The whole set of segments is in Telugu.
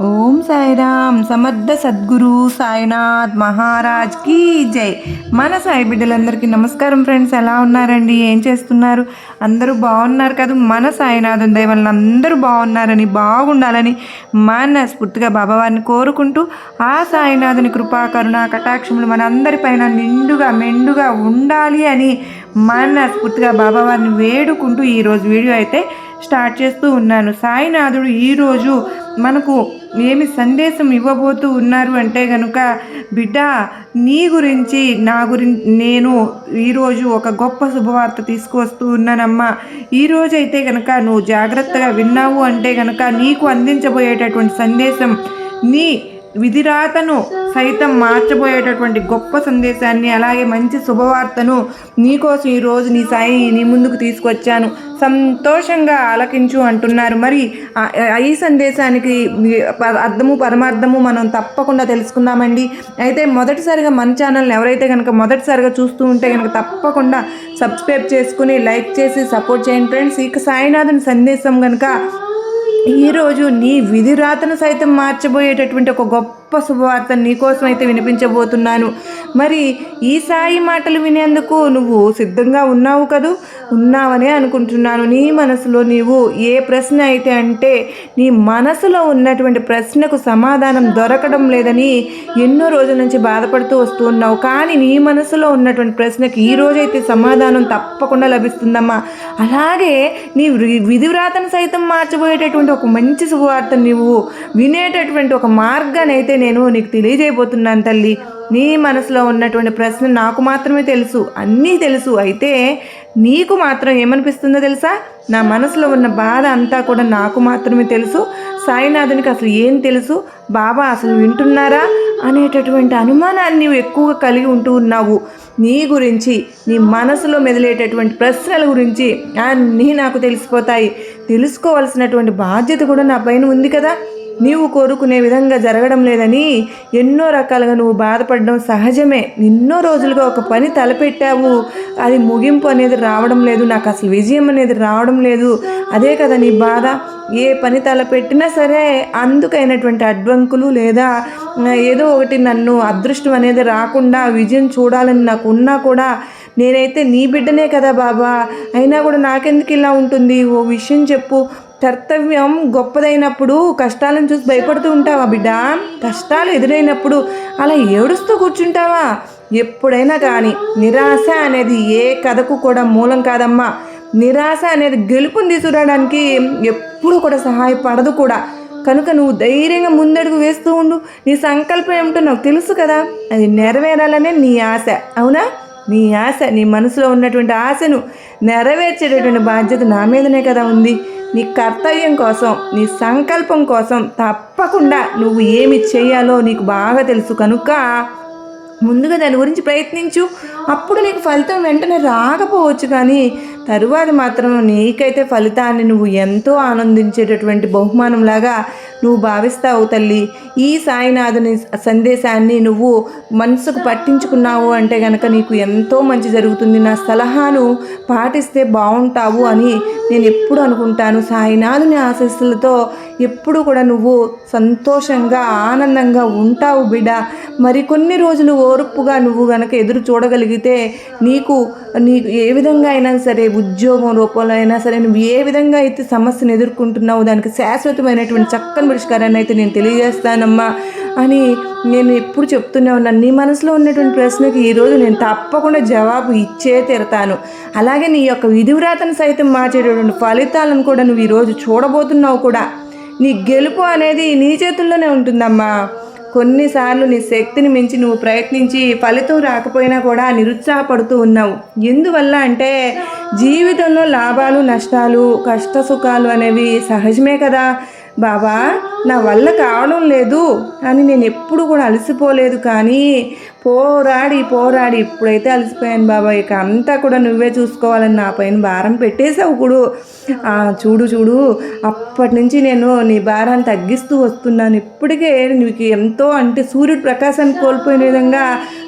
ఓం సాయిరామ్. సమర్థ సద్గురు సాయినాథ్ మహారాజ్ కీ జై. మన సాయి బిడ్డలందరికీ నమస్కారం ఫ్రెండ్స్. ఎలా ఉన్నారండి? ఏం చేస్తున్నారు? అందరూ బాగున్నారు కదా? మన సాయినాథం దయ వలన అందరూ బాగున్నారని బాగుండాలని మనస్ఫూర్తిగా బాబావారిని కోరుకుంటూ ఆ సాయినాథుని కృపా కరుణ కటాక్షములు మన అందరిపైన నిండుగా మెండుగా ఉండాలి అని మనస్ఫూర్తిగా బాబావారిని వేడుకుంటూ ఈరోజు వీడియో అయితే స్టార్ట్ చేస్తూ ఉన్నాను. సాయినాథుడు ఈరోజు మనకు ఏమి సందేశం ఇవ్వబోతూ ఉన్నారు అంటే గనుక బిడ్డ నీ గురించి నా గురించి నేను ఈరోజు ఒక గొప్ప శుభవార్త తీసుకువస్తూ ఉన్నానమ్మా. ఈరోజు అయితే గనక నువ్వు జాగ్రత్తగా విన్నావు అంటే గనక నీకు అందించబోయేటటువంటి సందేశం నీ విధిరాతను సైతం మార్చబోయేటటువంటి గొప్ప సందేశాన్ని అలాగే మంచి శుభవార్తను నీకోసం ఈరోజు నీ సాయి నీ ముందుకు తీసుకొచ్చాను. సంతోషంగా ఆలకించు అంటున్నారు. మరి ఆ- ఈ సందేశానికి అర్థము పరమార్థము మనం తప్పకుండా తెలుసుకుందామండి. అయితే మొదటిసారిగా మన ఛానల్ని ఎవరైతే కనుక మొదటిసారిగా చూస్తూ ఉంటే కనుక తప్పకుండా సబ్స్క్రైబ్ చేసుకుని లైక్ చేసి సపోర్ట్ చేయండి. ఫ్రెండ్స్ ఇక సాయినాథుని సందేశం కనుక ఈరోజు నీ విధి రాతను సైతం మార్చబోయేటటువంటి ఒక గొప్ప శుభవార్త నీకోసం అయితే వినిపించబోతున్నాను. మరి ఈ సాయి మాటలు వినేందుకు నువ్వు సిద్ధంగా ఉన్నావు కదూ? ఉన్నావనే అనుకుంటున్నాను. నీ మనసులో నీవు ఏ ప్రశ్న అయితే అంటే నీ మనసులో ఉన్నటువంటి ప్రశ్నకు సమాధానం దొరకడం లేదని ఎన్నో రోజుల నుంచి బాధపడుతూ వస్తూ ఉన్నావు. కానీ నీ మనసులో ఉన్నటువంటి ప్రశ్నకి ఈ రోజైతే సమాధానం తప్పకుండా లభిస్తుందమ్మా. అలాగే నీ వి- విధివ్రాతను సైతం మార్చబోయేటటువంటి ఒక మంచి శుభవార్త నువ్వు వినేటటువంటి ఒక మార్గాన్ని అయితే నేను నీకు తెలియజేయబోతున్నాను తల్లి. నీ మనసులో ఉన్నటువంటి ప్రశ్న నాకు మాత్రమే తెలుసు అన్నీ తెలుసు. అయితే నీకు మాత్రం ఏమనిపిస్తుందో తెలుసా? నా మనసులో ఉన్న బాధ అంతా కూడా నాకు మాత్రమే తెలుసు. సాయినాథునికి అసలు ఏం తెలుసు? బాబా అసలు వింటున్నారా? అనేటటువంటి అనుమానాన్ని ఎక్కువగా కలిగి ఉంటూ ఉన్నావు. నీ గురించి నీ మనసులో మెదిలేటటువంటి ప్రశ్నల గురించి అన్నీ నాకు తెలిసిపోతాయి. తెలుసుకోవాల్సినటువంటి బాధ్యత కూడా నా పైన ఉంది కదా. నీవు కోరుకునే విధంగా జరగడం లేదని ఎన్నో రకాలుగా నువ్వు బాధపడడం సహజమే. ఎన్నో రోజులుగా ఒక పని తలపెట్టావు. అది ముగింపు అనేది రావడం లేదు. నాకు అసలు విజయం అనేది రావడం లేదు. అదే కదా నీ బాధ. ఏ పని తలపెట్టినా సరే అందుకైనటువంటి అడ్వంకులు లేదా ఏదో ఒకటి నన్ను అదృష్టం అనేది రాకుండా విజయం చూడాలని నాకు ఉన్నా కూడా నేనైతే నీ బిడ్డనే కదా బాబా. అయినా కూడా నాకెందుకు ఇలా ఉంటుంది? ఓ విషయం చెప్పు. కర్తవ్యం గొప్పదైనప్పుడు కష్టాలను చూసి భయపడుతూ ఉంటావా బిడ్డ? కష్టాలు ఎదురైనప్పుడు అలా ఏడుస్తూ కూర్చుంటావా? ఎప్పుడైనా కానీ నిరాశ అనేది ఏ కథకు కూడా మూలం కాదమ్మా. నిరాశ అనేది గెలుపుని తీసుకురావడానికి ఎప్పుడూ కూడా సహాయపడదు కూడా. కనుక నువ్వు ధైర్యంగా ముందడుగు వేస్తూ ఉండు. నీ సంకల్పం ఏమిటో నాకు తెలుసు కదా. అది నెరవేరాలనే నీ ఆశ. అవునా? నీ ఆశ నీ మనసులో ఉన్నటువంటి ఆశను నెరవేర్చేటటువంటి బాధ్యత నా మీదనే కదా ఉంది. నీ కర్తవ్యం కోసం నీ సంకల్పం కోసం తప్పకుండా నువ్వు ఏమి చేయాలో నీకు బాగా తెలుసు. కనుక ముందుగా దాని గురించి ప్రయత్నించు. అప్పుడు నీకు ఫలితం వెంటనే రాకపోవచ్చు కానీ తరువాత మాత్రం నీకైతే ఫలితాన్ని నువ్వు ఎంతో ఆనందించేటటువంటి బహుమానంలాగా నువ్వు భావిస్తావు తల్లి. ఈ సాయినాథుని సందేశాన్ని నువ్వు మనసుకు పట్టించుకున్నావు అంటే కనుక నీకు ఎంతో మంచి జరుగుతుంది. నా సలహాను పాటిస్తే బాగుంటావు అని నేను ఎప్పుడు అనుకుంటాను. సాయినాథుని ఆశస్సులతో ఎప్పుడు కూడా నువ్వు సంతోషంగా ఆనందంగా ఉంటావు బిడ్డ మరికొన్ని రోజులు ఓర్పుగా నువ్వు గనక ఎదురు చూడగలిగితే నీకు నీకు ఏ విధంగా అయినా సరే ఉద్యోగం రూపంలో అయినా సరే నువ్వు ఏ విధంగా అయితే సమస్యను ఎదుర్కొంటున్నావు దానికి శాశ్వతమైనటువంటి చక్కని పరిష్కారాన్ని అయితే నేను తెలియజేస్తానమ్మా అని నేను ఎప్పుడు చెప్తూనే ఉన్నాను. నీ మనసులో ఉన్నటువంటి ప్రశ్నకి ఈరోజు నేను తప్పకుండా జవాబు ఇచ్చే తీరతాను. అలాగే నీ యొక్క విధివ్రాతను సైతం మార్చేటటువంటి ఫలితాలను కూడా నువ్వు ఈరోజు చూడబోతున్నావు కూడా. నీ గెలుపు అనేది నీ చేతుల్లోనే ఉంటుందమ్మా. కొన్నిసార్లు నీ శక్తిని మించి నువ్వు ప్రయత్నించి ఫలితం రాకపోయినా కూడా నిరుత్సాహపడుతూ ఉన్నావు. ఎందువల్ల అంటే జీవితంలో లాభాలు నష్టాలు కష్ట సుఖాలు అనేవి సహజమే కదా. బాబా నా వల్ల కావడం లేదు అని నేను ఎప్పుడు కూడా అలసిపోలేదు కానీ పోరాడి పోరాడి. ఇప్పుడైతే అలసిపోయాను బాబా. ఇక అంతా కూడా నువ్వే చూసుకోవాలని నా పైన భారం పెట్టేసావు కూడా. చూడు చూడు. అప్పటి నుంచి నేను నీ భారాన్ని తగ్గిస్తూ వస్తున్నాను. ఇప్పటికే నీకు ఎంతో అంటే సూర్యుడు ప్రకాశాన్ని కోల్పోయిన విధంగా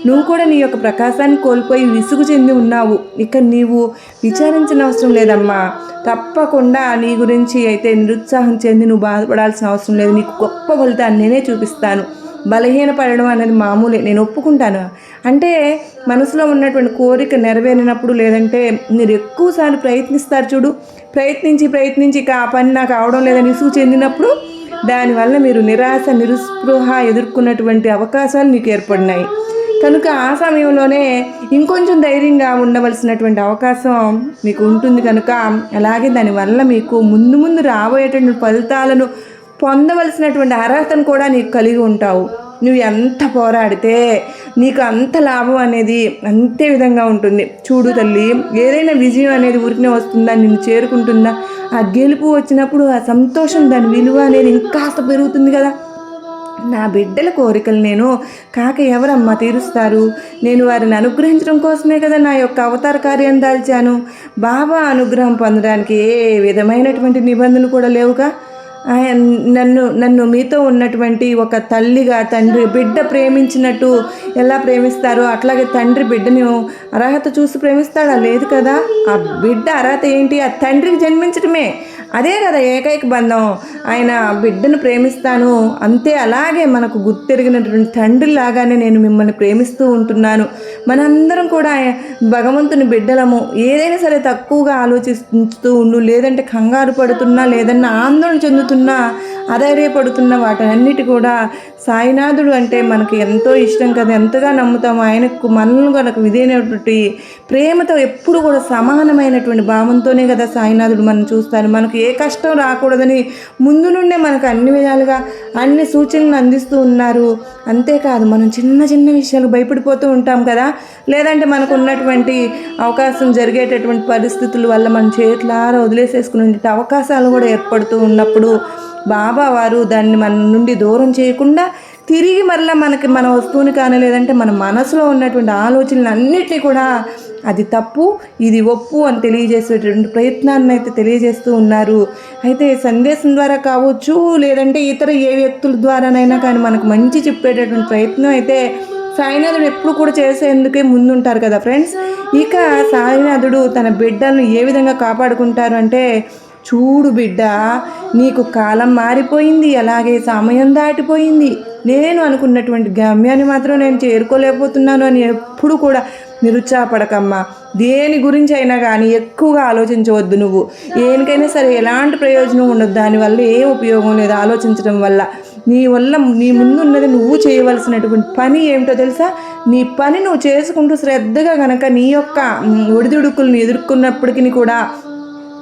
నువ్వు కూడా నీ యొక్క ప్రకాశాన్ని కోల్పోయి విసుగు చెంది ఉన్నావు. ఇక నీవు విచారించిన అవసరం లేదమ్మా. తప్పకుండా నీ గురించి అయితే నిరుత్సాహం చెంది నువ్వు బాధపడాల్సిన అవసరం లేదు. నీకు గొప్ప ఫలితాన్ని నేనే చూపిస్తాను. బలహీనపడడం అనేది మామూలే. నేను ఒప్పుకుంటాను. అంటే మనసులో ఉన్నటువంటి కోరిక నెరవేరినప్పుడు లేదంటే మీరు ఎక్కువసార్లు ప్రయత్నిస్తారు చూడు. ప్రయత్నించి ప్రయత్నించి ఇక ఆ పని నాకు అవడం లేదని ఇసుగు చెందినప్పుడు దానివల్ల మీరు నిరాశ నిరుస్పృహ ఎదుర్కొన్నటువంటి అవకాశాలు నీకు ఏర్పడినాయి. కనుక ఆ సమయంలోనే ఇంకొంచెం ధైర్యంగా ఉండవలసినటువంటి అవకాశం మీకు ఉంటుంది కనుక అలాగే దానివల్ల మీకు ముందు ముందు రాబోయేటువంటి ఫలితాలను పొందవలసినటువంటి అర్హతను కూడా నీకు కలిగి ఉంటావు. నువ్వు ఎంత పోరాడితే నీకు అంత లాభం అనేది అంతే విధంగా ఉంటుంది. చూడు తల్లి ఏదైనా విజయం అనేది ఊరికనే వస్తుందా? నిన్ను చేరుకుంటుందా? ఆ గెలుపు వచ్చినప్పుడు ఆ సంతోషం దాని విలువ అనేది ఇంకాస్త పెరుగుతుంది కదా. నా బిడ్డల కోరికలు నేను కాక ఎవరమ్మా తీరుస్తారు? నేను వారిని అనుగ్రహించడం కోసమే కదా నా యొక్క అవతార కార్యం దాల్చాను. బాబా అనుగ్రహం పొందడానికి ఏ విధమైనటువంటి నిబంధనలు కూడా లేవుగా? నన్ను నన్ను మీతో ఉన్నటువంటి ఒక తల్లిగా తండ్రి బిడ్డ ప్రేమించినట్టు ఎలా ప్రేమిస్తారో అట్లాగే తండ్రి బిడ్డని అర్హత చూసి ప్రేమిస్తాడా? లేదు కదా. ఆ బిడ్డ అర్హత ఏంటి? ఆ తండ్రికి జన్మించడమే అదే కదా ఏకైక బంధం. ఆయన బిడ్డను ప్రేమిస్తాను. అంతే అలాగే మనకు గుర్తెరిగినటువంటి తండ్రి లాగానే నేను మిమ్మల్ని ప్రేమిస్తూ ఉంటున్నాను. మనందరం కూడా భగవంతుని బిడ్డలము. ఏదైనా సరే తక్కువగా ఆలోచిస్తూ ఉండు. లేదంటే కంగారు పడుతున్నా లేదన్నా ఆందోళన చెందుతున్నా అధైర్యపడుతున్న వాటన్నిటి కూడా సాయినాథుడు అంటే మనకి ఎంతో ఇష్టం కదా. ఎంతగా నమ్ముతాము ఆయనకు మనల్ని కనుక విధైనటువంటి ప్రేమతో ఎప్పుడు కూడా సమానమైనటువంటి భావంతోనే కదా సాయినాథుడు మనం చూస్తారు మనకు ఏ కష్టం రాకూడదని ముందు నుండే మనకు అన్ని విధాలుగా అన్ని సూచనలు అందిస్తూ ఉన్నారు. అంతేకాదు మనం చిన్న చిన్న విషయాలు భయపడిపోతూ ఉంటాం కదా? లేదంటే మనకు ఉన్నటువంటి అవకాశం జరిగేటటువంటి పరిస్థితుల వల్ల మన చేతులారా వదిలేసేసుకునే అవకాశాలు కూడా ఏర్పడుతూ ఉన్నప్పుడు బాబా వారు దాన్ని మన నుండి దూరం చేయకుండా తిరిగి మరలా మనకి మన వస్తువుని కానీ లేదంటే మన మనసులో ఉన్నటువంటి ఆలోచనలు అన్నిటినీ కూడా అది తప్పు ఇది ఒప్పు అని తెలియజేసేటువంటి ప్రయత్నాన్ని అయితే తెలియజేస్తూ ఉన్నారు. అయితే సందేశం ద్వారా కావచ్చు లేదంటే ఇతర ఏ వ్యక్తుల ద్వారానైనా కానీ మనకు మంచి చెప్పేటటువంటి ప్రయత్నం అయితే సాయినాథుడు ఎప్పుడు కూడా చేసేందుకే ముందుంటారు కదా ఫ్రెండ్స్. ఇక సాయినాథుడు తన బిడ్డలను ఏ విధంగా కాపాడుకుంటారు అంటే చూడు బిడ్డ నీకు కాలం మారిపోయింది అలాగే సమయం దాటిపోయింది. నేను అనుకున్నటువంటి గమ్యాన్ని మాత్రం నేను చేరుకోలేకపోతున్నాను అని ఎప్పుడు కూడా నిరుత్సాహపడకమ్మా. దేని గురించి అయినా కానీ ఎక్కువగా ఆలోచించవద్దు నువ్వు. దేనికైనా సరే ఎలాంటి ప్రయోజనం ఉండదు దానివల్ల ఏం ఉపయోగం లేదు ఆలోచించడం వల్ల. నీ వల్ల నీ ముందున్నది నువ్వు చేయవలసినటువంటి పని ఏమిటో తెలుసా? నీ పని నువ్వు చేసుకుంటూ శ్రద్ధగా గనక నీ యొక్క ఒడిదుడుకులను ఎదుర్కొన్నప్పటికీ కూడా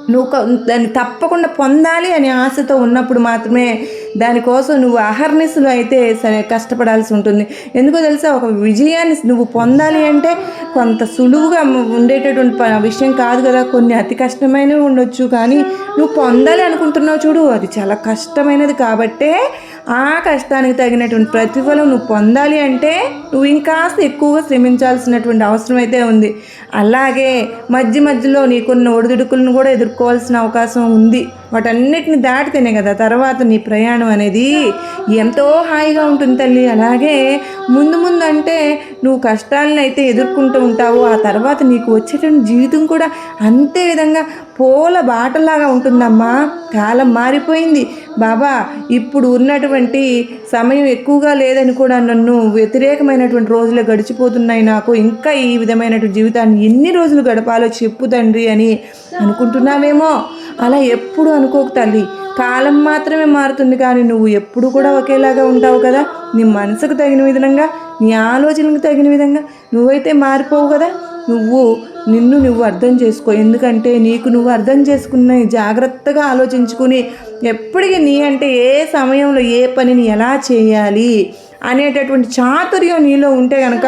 నువ్వు దాన్ని తప్పకుండా పొందాలి అనే ఆశతో ఉన్నప్పుడు మాత్రమే దానికోసం నువ్వు అహర్నిశలు అయితే సరే కష్టపడాల్సి ఉంటుంది. ఎందుకో తెలుసా? ఒక విజయాన్ని నువ్వు పొందాలి అంటే కొంత సులువుగా ఉండేటటువంటి విషయం కాదు కదా? కొన్ని అతి కష్టమైనవి ఉండొచ్చు కానీ నువ్వు పొందాలి అనుకుంటున్నావు చూడు. అది చాలా కష్టమైనది కాబట్టే ఆ కష్టానికి తగినటువంటి ప్రతిఫలం నువ్వు పొందాలి అంటే నువ్వు ఇంకాస్త ఎక్కువగా శ్రమించాల్సినటువంటి అవసరం అయితే ఉంది. అలాగే మధ్య మధ్యలో నీకున్న ఒడిదుడుకులను కూడా ఎదుర్కోవాల్సిన అవకాశం ఉంది. వాటన్నిటిని దాటితేనే కదా తర్వాత నీ ప్రయాణం అనేది ఎంతో హాయిగా ఉంటుంది తల్లి. అలాగే ముందు ముందు అంటే నువ్వు కష్టాలను అయితే ఎదుర్కొంటూ ఉంటావు. ఆ తర్వాత నీకు వచ్చేటువంటి జీవితం కూడా అంతే విధంగా పూల బాటలాగా ఉంటుందమ్మా. కాలం మారిపోయింది. బాబా ఇప్పుడు ఉన్నటువంటి సమయం ఎక్కువగా లేదని కూడా నన్ను వ్యతిరేకమైనటువంటి రోజులు గడిచిపోతున్నాయి నాకు. ఇంకా ఈ విధమైనటువంటి జీవితాన్ని ఎన్ని రోజులు గడపాలో చెప్పు తండ్రి అని అనుకుంటున్నావేమో. అలా ఎప్పుడు అనుకోకు తల్లి. కాలం మాత్రమే మారుతుంది కానీ నువ్వు ఎప్పుడు కూడా ఒకేలాగా ఉంటావు కదా? నీ మనసుకు తగిన విధంగా నీ ఆలోచనకు తగిన విధంగా నువ్వైతే మారిపోవు కదా? నువ్వు నిన్ను నువ్వు అర్థం చేసుకో. ఎందుకంటే నీకు నువ్వు అర్థం చేసుకున్న జాగ్రత్తగా ఆలోచించుకుని ఎప్పటికీ నీ అంటే ఏ సమయంలో ఏ పనిని ఎలా చేయాలి? అనేటటువంటి చాతుర్యం నీలో ఉంటే కనుక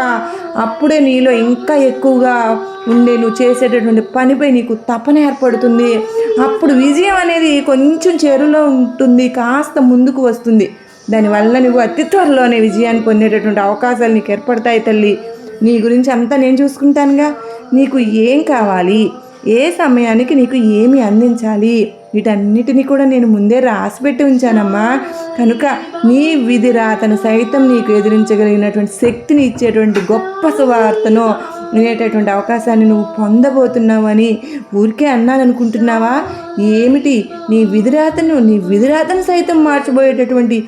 అప్పుడే నీలో ఇంకా ఎక్కువగా ఉండే నువ్వు చేసేటటువంటి పనిపై నీకు తపన ఏర్పడుతుంది. అప్పుడు విజయం అనేది కొంచెం చెరులో ఉంటుంది కాస్త ముందుకు వస్తుంది. దానివల్ల నువ్వు అతి త్వరలోనే విజయాన్ని పొందేటటువంటి అవకాశాలు నీకు ఏర్పడతాయి తల్లి. నీ గురించి అంతా నేను చూసుకుంటానుగా. నీకు ఏం కావాలి? ఏ సమయానికి నీకు ఏమి అందించాలి? వీటన్నిటిని కూడా నేను ముందే రాసిపెట్టి ఉంచానమ్మా. కనుక నీ విధి రాతను సైతం నీకు ఎదిరించగలిగినటువంటి శక్తిని ఇచ్చేటువంటి గొప్ప సువార్తను వినేటటువంటి అవకాశాన్ని నువ్వు పొందబోతున్నావని ఊరికే అన్నాను అనుకుంటున్నావా ఏమిటి? నీ విధిరాతను నీ విధిరాతను సైతం మార్చబోయేటటువంటి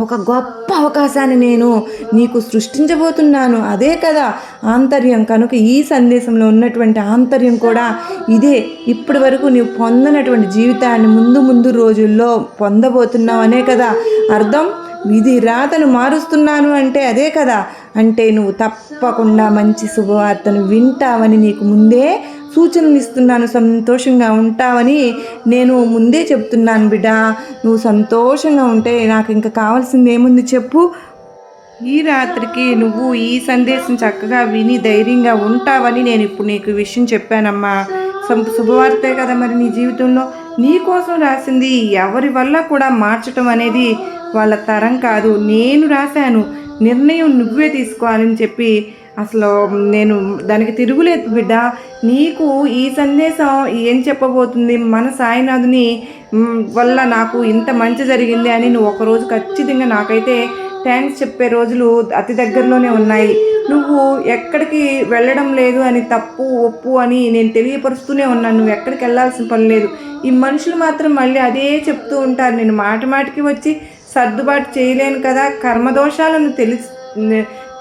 ఒక గొప్ప అవకాశాన్ని నేను నీకు సృష్టించబోతున్నాను. అదే కదా ఆంతర్యం. కనుక ఈ సందేశంలో ఉన్నటువంటి ఆంతర్యం కూడా ఇదే. ఇప్పటి వరకు నీవు పొందనటువంటి జీవితాన్ని ముందు ముందు రోజుల్లో పొందబోతున్నావు అనే కదా అర్థం. ఇది రాతను మారుస్తున్నాను అంటే అదే కదా. అంటే నువ్వు తప్పకుండా మంచి శుభవార్తను వింటావని నీకు ముందే సూచనలు ఇస్తున్నాను సంతోషంగా ఉంటావని నేను ముందే చెప్తున్నాను బిడ్డ. నువ్వు సంతోషంగా ఉంటే నాకు ఇంకా కావాల్సింది ఏముంది చెప్పు. ఈ రాత్రికి నువ్వు ఈ సందేశం చక్కగా విని ధైర్యంగా ఉంటావని నేను ఇప్పుడు నీకు విషయం చెప్పానమ్మా. సం- శుభవార్తే కదా మరి నీ జీవితంలో. నీ కోసం రాసింది ఎవరి వల్ల కూడా మార్చటం అనేది వాళ్ళ తరం కాదు. నేను రాశాను. నిర్ణయం నువ్వే తీసుకోవాలని చెప్పి అసలు నేను దానికి తిరుగులేదు బిడ్డ. నీకు ఈ సందేశం ఏం చెప్పబోతుంది? మన సాయినాథుని వల్ల నాకు ఇంత మంచి జరిగింది అని నువ్వు ఒకరోజు ఖచ్చితంగా నాకైతే థ్యాంక్స్ చెప్పే రోజులు అతి దగ్గరలోనే ఉన్నాయి. నువ్వు ఎక్కడికి వెళ్ళడం లేదు అని తప్పు ఒప్పు అని నేను తెలియపరుస్తూనే ఉన్నాను. నువ్వు ఎక్కడికి వెళ్ళాల్సిన పని లేదు. ఈ మనుషులు మాత్రం మళ్ళీ అదే చెప్తూ ఉంటారు. నేను మాట మాటికి వచ్చి సర్దుబాటు చేయలేను కదా. కర్మదోషాలను తెలిసి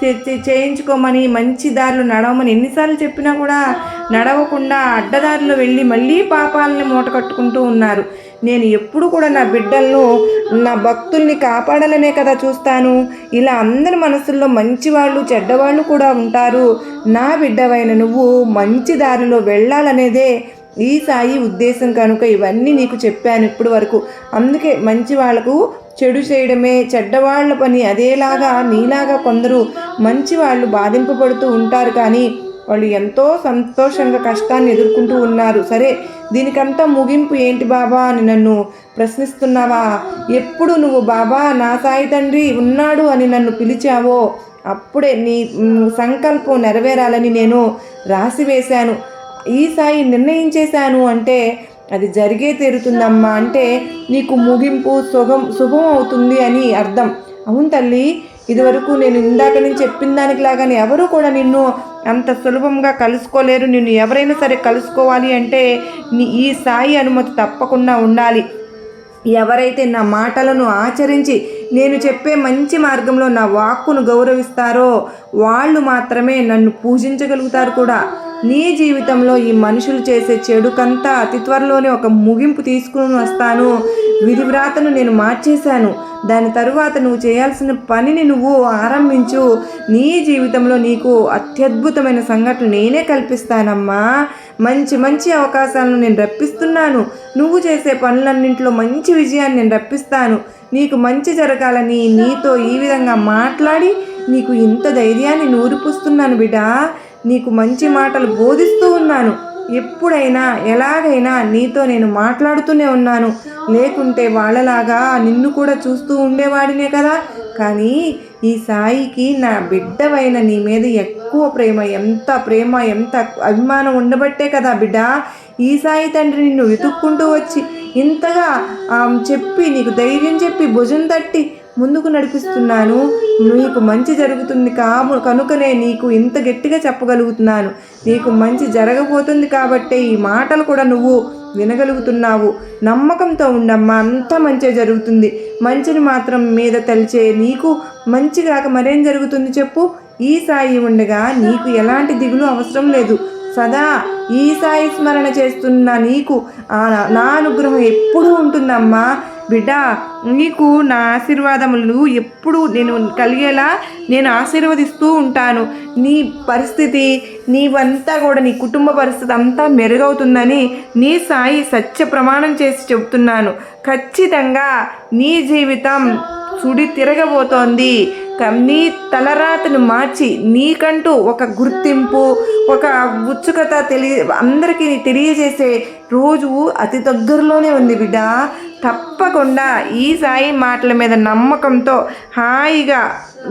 చేయించుకోమని మంచి దారిలో నడవమని ఎన్నిసార్లు చెప్పినా కూడా నడవకుండా అడ్డదారిలో వెళ్ళి మళ్ళీ పాపాలని మూట కట్టుకుంటూ ఉన్నారు. నేను ఎప్పుడు కూడా నా బిడ్డలను నా భక్తుల్ని కాపాడాలనే కదా చూస్తాను. ఇలా అందరి మనసుల్లో మంచివాళ్ళు చెడ్డవాళ్ళు కూడా ఉంటారు. నా బిడ్డవైన నువ్వు మంచి దారిలో వెళ్ళాలనేదే ఈ సాయి ఉద్దేశం కనుక ఇవన్నీ నీకు చెప్పాను ఇప్పటి వరకు. అందుకే మంచి వాళ్ళకు చెడు చేయడమే చెడ్డవాళ్ళ పని. అదేలాగా నీలాగా కొందరు మంచి వాళ్ళు బాధింపబడుతూ ఉంటారు కానీ వాళ్ళు ఎంతో సంతోషంగా కష్టాన్ని ఎదుర్కొంటూ ఉన్నారు. సరే దీనికంతా ముగింపు ఏంటి బాబా అని నన్ను ప్రశ్నిస్తున్నావా? ఎప్పుడు నువ్వు బాబా నా సాయి తండ్రి ఉన్నాడు అని నన్ను పిలిచావో? అప్పుడే నీ సంకల్పం నెరవేరాలని నేను రాసివేశాను. ఈ సాయి నిర్ణయించేశాను అంటే అది జరిగే తీరుతుందమ్మా అంటే నీకు ముగింపు సుగం శుభం అవుతుంది అని అర్థం. అవును తల్లి ఇదివరకు నేను ఇందాక నుంచి చెప్పిన దానికి లాగానే ఎవరు కూడా నిన్ను అంత సులభంగా కలుసుకోలేరు. నిన్ను ఎవరైనా సరే కలుసుకోవాలి అంటే నీ ఈ సాయి అనుమతి తప్పకుండా ఉండాలి. ఎవరైతే నా మాటలను ఆచరించి నేను చెప్పే మంచి మార్గంలో నా వాక్కును గౌరవిస్తారో వాళ్ళు మాత్రమే నన్ను పూజించగలుగుతారు కూడా. నీ జీవితంలో ఈ మనుషులు చేసే చెడుకంతా అతి త్వరలోనే ఒక ముగింపు తీసుకుని వస్తాను. విధివ్రాతను నేను మార్చేశాను. దాని తరువాత నువ్వు చేయాల్సిన పనిని నువ్వు ఆరంభించు. నీ జీవితంలో నీకు అత్యద్భుతమైన సంఘటన నేనే కల్పిస్తానమ్మా. మంచి మంచి అవకాశాలను నేను రప్పిస్తున్నాను. నువ్వు చేసే పనులన్నింటిలో మంచి విజయాన్ని నేను రప్పిస్తాను. నీకు మంచి జరగాలని నీతో ఈ విధంగా మాట్లాడి నీకు ఇంత ధైర్యాన్ని నూరిపుస్తున్నాను బిడ్డా. నీకు మంచి మాటలు బోధిస్తూ ఉన్నాను. ఎప్పుడైనా ఎలాగైనా నీతో నేను మాట్లాడుతూనే ఉన్నాను. లేకుంటే వాళ్ళలాగా నిన్ను కూడా చూస్తూ ఉండేవాడినే కదా. కానీ ఈ సాయికి నా బిడ్డవైన నీ మీద ఎక్కువ ప్రేమ ఎంత ప్రేమ ఎంత అభిమానం ఉండబట్టే కదా బిడ్డ. ఈ సాయి తండ్రి నిన్ను వెతుక్కుంటూ వచ్చి ఇంతగా ఆ, చెప్పి నీకు ధైర్యం చెప్పి భుజం తట్టి ముందుకు నడిపిస్తున్నాను. నీకు మంచి జరుగుతుంది కాము కనుకనే నీకు ఇంత గట్టిగా చెప్పగలుగుతున్నాను. నీకు మంచి జరగబోతుంది కాబట్టే ఈ మాటలు కూడా నువ్వు వినగలుగుతున్నావు. నమ్మకంతో ఉండమ్మా అంతా మంచి జరుగుతుంది. మంచిని మాత్రం మీద తలిచే నీకు మంచి కాక మరేం జరుగుతుంది చెప్పు. ఈ సాయి ఉండగా నీకు ఎలాంటి దిగులు అవసరం లేదు. సదా ఈ సాయి స్మరణ చేస్తున్న నీకు నా అనుగ్రహం ఎప్పుడూ ఉంటుందమ్మా. బిడ్డ నీకు నా ఆశీర్వాదములు ఎప్పుడు నేను కలిగేలా నేను ఆశీర్వదిస్తూ ఉంటాను. నీ పరిస్థితి నీవంతా కూడా నీ కుటుంబ పరిస్థితి అంతా మెరుగవుతుందని నీ సాయి సత్య ప్రమాణం చేసి చెబుతున్నాను. ఖచ్చితంగా నీ జీవితం సుడి తిరగబోతోంది. నీ తలరాతను మార్చి నీకంటూ ఒక గుర్తింపు ఒక ఉత్సుకత తెలియ అందరికీ తెలియజేసే రోజు అతి దగ్గరలోనే ఉంది బిడ్డ. తప్పకుండా ఈ సాయి మాటల మీద నమ్మకంతో హాయిగా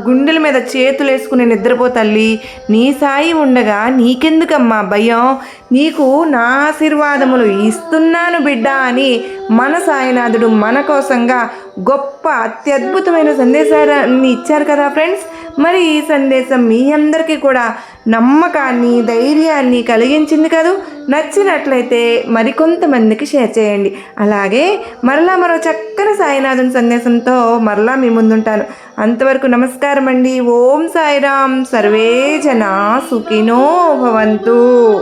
గుండెల మీద చేతులు వేసుకుని నిద్రపో తల్లి. నీ సాయి ఉండగా నీకెందుకమ్మా భయం? నీకు నా ఆశీర్వాదములు ఇస్తున్నాను బిడ్డ అని మన సాయినాథుడు మన కోసంగా గొప్ప అత్యద్భుతమైన సందేశాన్ని ఇచ్చారు కదా ఫ్రెండ్స్. మరి ఈ సందేశం మీ అందరికీ కూడా నమ్మకాన్ని ధైర్యాన్ని కలిగించింది కదూ? నచ్చినట్లయితే మరికొంతమందికి షేర్ చేయండి. అలాగే మరలా మరో చక్కని సాయినాథుని సందేశంతో మరలా మీ ముందుంటాను. అంతవరకు నమస్కారం అండి ఓం సాయిరామ్. సర్వే జనా సుఖినో భవంతు.